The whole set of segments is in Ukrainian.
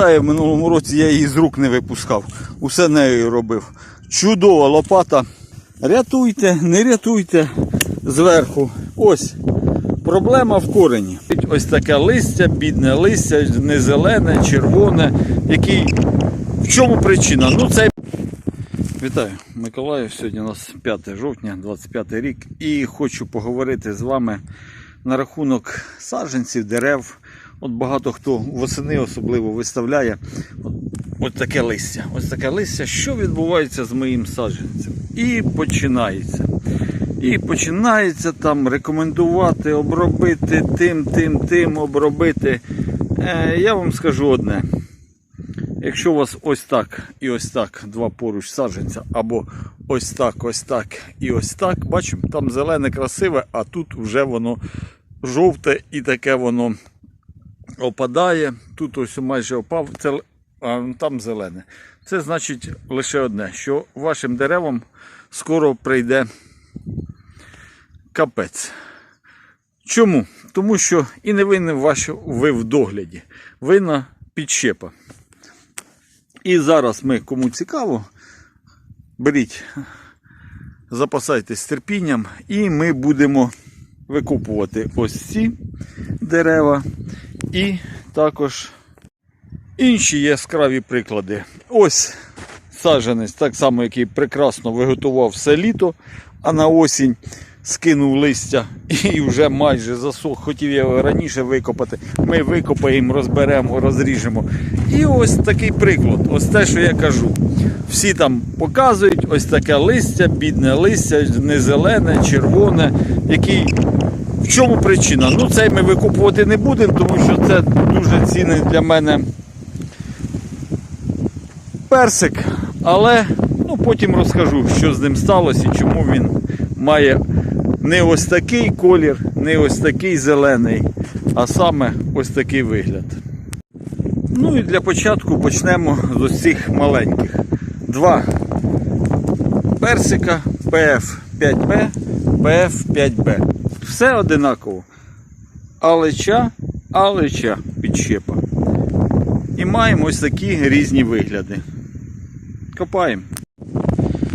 пам'ятає, в минулому році я її з рук не випускав. Усе нею робив. Чудова лопата. Рятуйте, не рятуйте зверху. Ось. Проблема в корені. Ось таке листя, бідне листя, не зелене, червоне. Який... В чому причина? Ну, це Вітаю, Миколаїв. Сьогодні у нас 5 жовтня, 25 рік, і хочу поговорити з вами на рахунок саджанців, дерев. От багато хто восени особливо виставляє от, от таке листя. Ось таке листя, що відбувається з моїм саджанцем. І починається. І починається там рекомендувати, обробити тим, тим, тим, обробити. Е, я вам скажу одне. Якщо у вас ось так і ось так два поруч саджанця, або ось так, ось так і ось так, бачимо, там зелене красиве, а тут вже воно жовте і таке воно опадає. Тут ось майже опав, це, а там зелене. Це значить лише одне, що вашим деревам скоро прийде капець. Чому? Тому що і не винен ваш ви в догляді, винна підщепа. І зараз ми, кому цікаво, беріть, запасайтесь терпінням, і ми будемо викупувати ось ці дерева і також інші яскраві приклади. Ось саджанець, так само, який прекрасно виготував все літо, а на осінь скинув листя і вже майже засох. Хотів я його раніше викопати. Ми викопаємо, розберемо, розріжемо. І ось такий приклад. Ось те, що я кажу. Всі там показують ось таке листя, бідне листя, не зелене, червоне, який. Чому причина? Ну, цей ми викупувати не будемо, тому що це дуже цінний для мене персик. Але ну, потім розкажу, що з ним сталося і чому він має не ось такий колір, не ось такий зелений, а саме ось такий вигляд. Ну і для початку почнемо з ось маленьких. Два персика PF5B, PF5B. Все одинаково. Алеча, алеча підщепа. І маємо ось такі різні вигляди. Копаємо.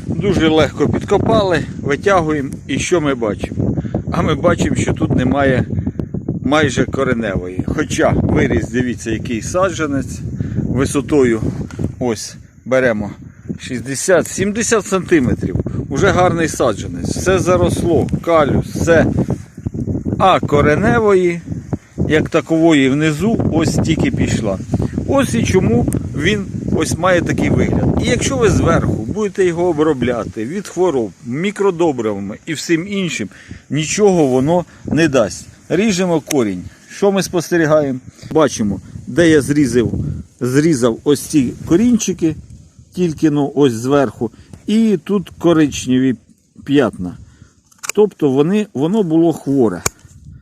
Дуже легко підкопали, витягуємо і що ми бачимо? А ми бачимо, що тут немає майже кореневої. Хоча виріс, дивіться, який саджанець висотою ось беремо 60-70 сантиметрів. Уже гарний саджанець. Все заросло, калюс, все. А кореневої, як такової внизу, ось тільки пішла. Ось і чому він ось має такий вигляд. І якщо ви зверху будете його обробляти від хвороб, мікродобривами і всім іншим, нічого воно не дасть. Ріжемо корінь. Що ми спостерігаємо? Бачимо, де я зрізав, зрізав ось ці корінчики, тільки ну, ось зверху, і тут коричневі п'ятна. Тобто вони, воно було хворе.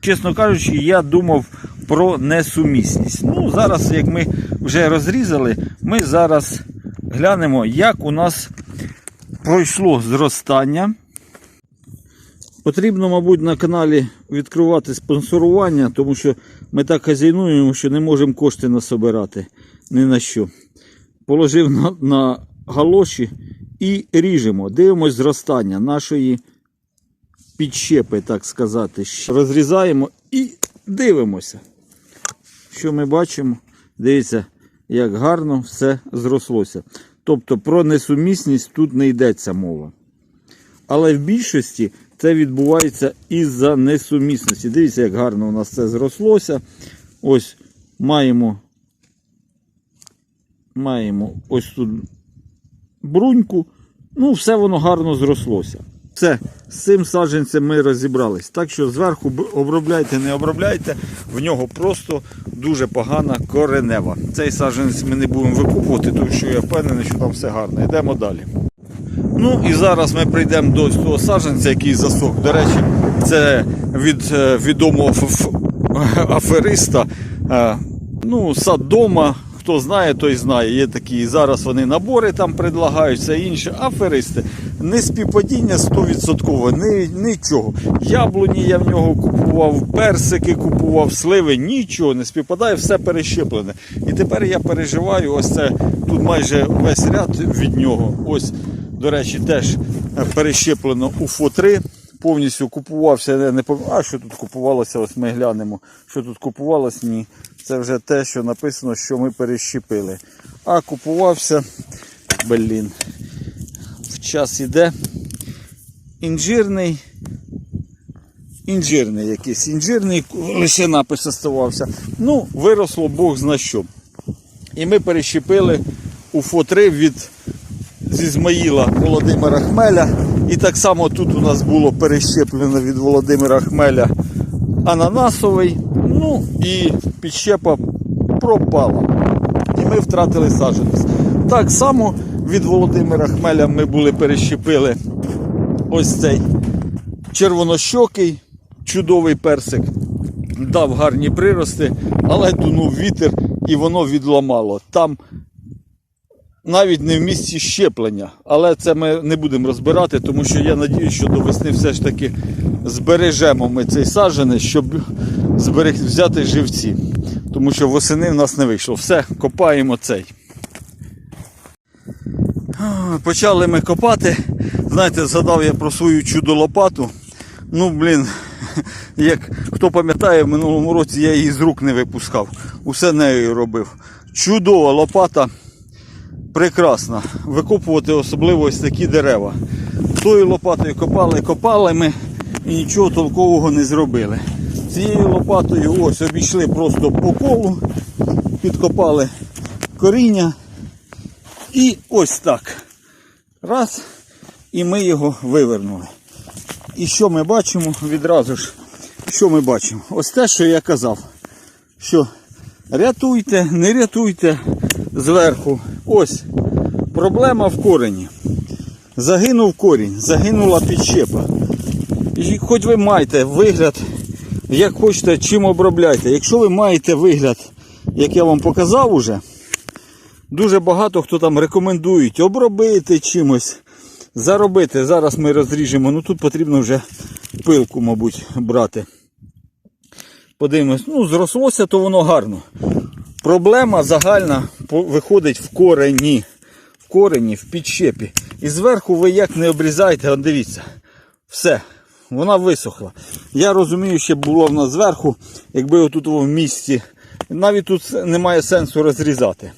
Чесно кажучи, я думав про несумісність. Ну, зараз, як ми вже розрізали, ми зараз глянемо, як у нас пройшло зростання. Потрібно, мабуть, на каналі відкривати спонсорування, тому що ми так хазяйнуємо, що не можемо кошти насобирати ні на що. Положив на, на галоші і ріжемо. Дивимось зростання нашої підщепи, так сказати. Розрізаємо і дивимося. Що ми бачимо? Дивіться, як гарно все зрослося. Тобто про несумісність тут не йдеться мова. Але в більшості це відбувається із-за несумісності. Дивіться, як гарно у нас це зрослося. Ось маємо, маємо ось тут бруньку. Ну, все воно гарно зрослося. Все, з цим саджанцем ми розібрались. Так що зверху обробляйте, не обробляйте, в нього просто дуже погана коренева. Цей саджанець ми не будемо викупувати, тому що я впевнений, що там все гарно. Йдемо далі. Ну і зараз ми прийдемо до того саджанця, який засох. До речі, це від е, відомого афериста. е, Ну, сад дома, хто знає, той знає. Є такі зараз вони набори там предлагають, все інше. Аферисти. Не співпадіння 100%, ні, нічого. Яблуні я в нього купував, персики купував, сливи, нічого не співпадає, все перещеплене. І тепер я переживаю, ось це тут майже весь ряд від нього. Ось, до речі, теж перещеплено у ФО3 повністю купувався, не пам'ятаю, а що тут купувалося, ось ми глянемо. Що тут купувалось, ні. Це вже те, що написано, що ми перещепили. А купувався, блін, в час іде. Інжирний. Інжирний якийсь. Інжирний, лише напис оставався. Ну, виросло Бог зна що. І ми перещепили у ФО3 від з Ізмаїла Володимира Хмеля. І так само тут у нас було перещеплено від Володимира Хмеля ананасовий. Ну і підщепа пропала. І ми втратили саджанець. Так само від Володимира Хмеля ми були перещепили ось цей червонощокий, чудовий персик. Дав гарні прирости, але дунув вітер і воно відламало. Там навіть не в місці щеплення. Але це ми не будемо розбирати, тому що я надіюсь, що до весни все ж таки збережемо ми цей саджанець, щоб зберег... взяти живці. Тому що восени в нас не вийшло. Все, копаємо цей. Почали ми копати. Знаєте, згадав я про свою чудо-лопату. Ну, блін, як хто пам'ятає, в минулому році я її з рук не випускав. Усе нею робив. Чудова лопата прекрасна. Викопувати особливо ось такі дерева. Тою лопатою копали, копали ми і нічого толкового не зробили. Цією лопатою ось обійшли просто по колу, підкопали коріння. І ось так. Раз. І ми його вивернули. І що ми бачимо відразу ж? Що ми бачимо? Ось те, що я казав. Що рятуйте, не рятуйте зверху. Ось проблема в корені. Загинув корінь, загинула підщепа. І хоч ви маєте вигляд, як хочете, чим обробляйте. Якщо ви маєте вигляд, як я вам показав уже, дуже багато хто там рекомендують обробити чимось, заробити. Зараз ми розріжемо. Ну тут потрібно вже пилку, мабуть, брати. Подивимось, ну, зрослося, то воно гарно. Проблема загальна виходить в корені. В корені, в підщепі. І зверху ви як не обрізаєте, от дивіться. Все, вона висохла. Я розумію, що було в нас зверху, якби отут в місці. Навіть тут немає сенсу розрізати.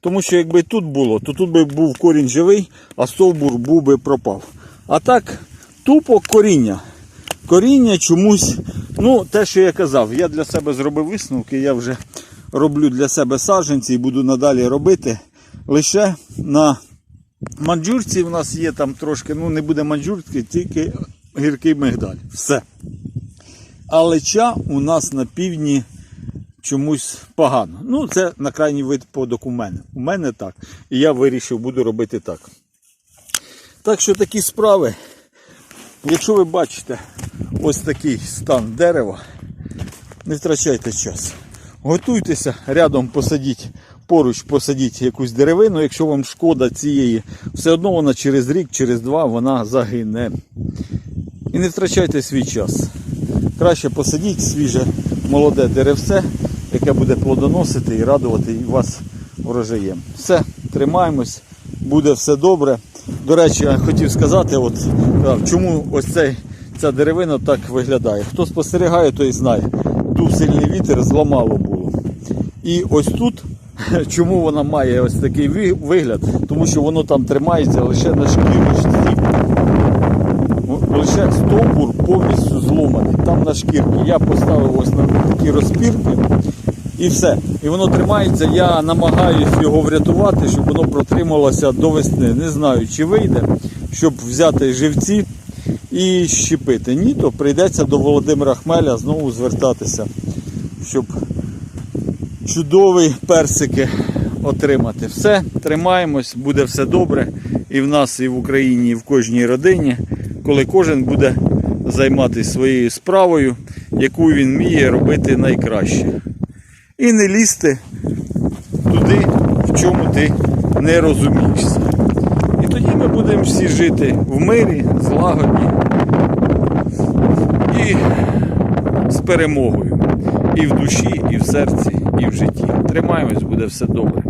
Тому що якби тут було, то тут би був корінь живий, а стовбур був би пропав. А так, тупо коріння. Коріння чомусь, ну, те, що я казав, я для себе зробив висновки, я вже роблю для себе саджанці і буду надалі робити. Лише на манджурці в нас є там трошки, ну не буде манджурки, тільки гіркий мигдаль. Все. Але ча у нас на півдні чомусь погано. Ну, це на крайній випадок у мене. У мене так. І я вирішив, буду робити так. Так що такі справи. Якщо ви бачите ось такий стан дерева, не втрачайте час. Готуйтеся, рядом посадіть, поруч посадіть якусь деревину, якщо вам шкода цієї, все одно вона через рік, через два вона загине. І не втрачайте свій час. Краще посадіть свіже молоде деревце, яке буде плодоносити і радувати вас врожаєм. Все, тримаємось, буде все добре. До речі, я хотів сказати, от, е, чому ось цей, ця деревина так виглядає. Хто спостерігає, той знає. Дув сильний вітер, зламало було. І ось тут, чому вона має ось такий вигляд, тому що воно там тримається лише на шкірочці. Лише стовбур повністю зломаний. Там на шкірці. Я поставив ось на такі розпірки і все. І воно тримається. Я намагаюсь його врятувати, щоб воно протрималося до весни. Не знаю, чи вийде, щоб взяти живці і щепити. Ні, то прийдеться до Володимира Хмеля знову звертатися, щоб чудові персики отримати. Все, тримаємось, буде все добре. І в нас, і в Україні, і в кожній родині, коли кожен буде займатися своєю справою, яку він вміє робити найкраще. І не лізти туди, в чому ти не розумієшся. І тоді ми будемо всі жити в мирі, злагоді і з перемогою. І в душі, і в серці, і в житті. Тримаємось, буде все добре.